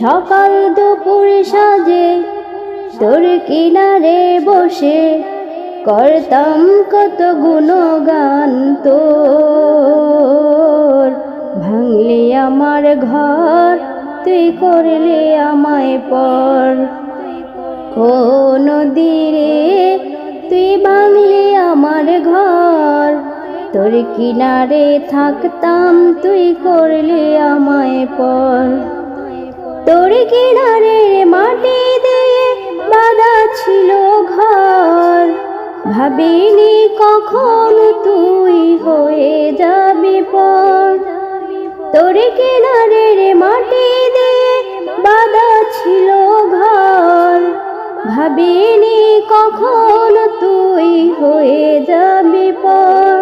সকাল দুপুর সাজে তোর কিনারে বসে করতাম কত গুণগান তোর। ভাঙলে আমার ঘর, তুই করলে আমায় পর। ও নদীরে তুই ভাঙলে আমার ঘর, তোর কিনারে থাকতাম, তুই করলে আমায় পর। তোর কিনারে মাটি দিয়ে বাঁধা ছিল ঘর। ভাবিনি কখন তুই হয়ে যাবি পর তোর কিনারে মাটি দিয়ে বাঁধা ছিল ঘর। ভাবিনি কখন তুই হয়ে যাবি পর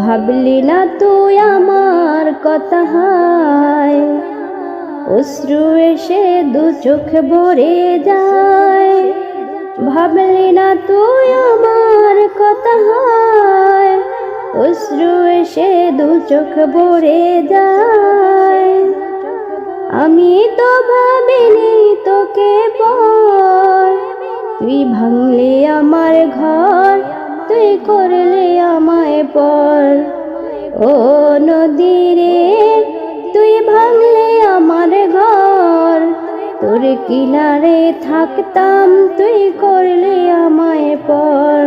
ভাবলি না তুই আমার কথা হায়। অশ্রু এসে দু চোখ ভরে যায়। ভাবলি না তুই আমার কথা হয়। অশ্রু এসে দু চোখ ভরে যায়। আমি তো ভাবিনি তোকে পর। তুই ভাঙলে আমার ঘর, তুই করলে আমায় পর। ও নদীরে তোর কিনারে থাকতাম, তুই করলে আমায় পর।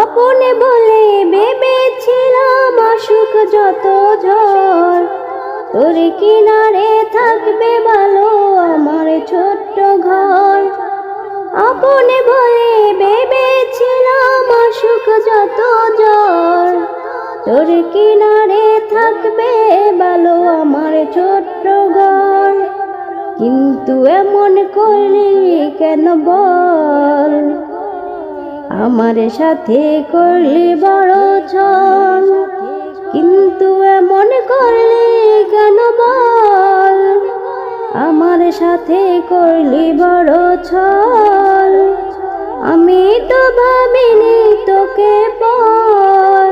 আপনে বলে ভেবেছিলাম আসুক যত ঝড়। তোর কিনারে থাকবে ভালো আমার ছোট্ট ঘর। আপনে বলে ভেবেছিলাম আসুক যত জ্বর তোর কিনারে থাকবে ভালো কিন্তু এমন করলি কেন বল? আমার সাথে করলি বড় ছল। কিন্তু এমন করলি কেন বল? আমার সাথে করলি বড় ছল। আমি তো ভাবিনি তোকে পর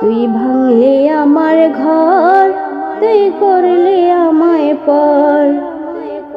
তুই ভাঙলি আমার ঘর, তুই করলি আমায় পর।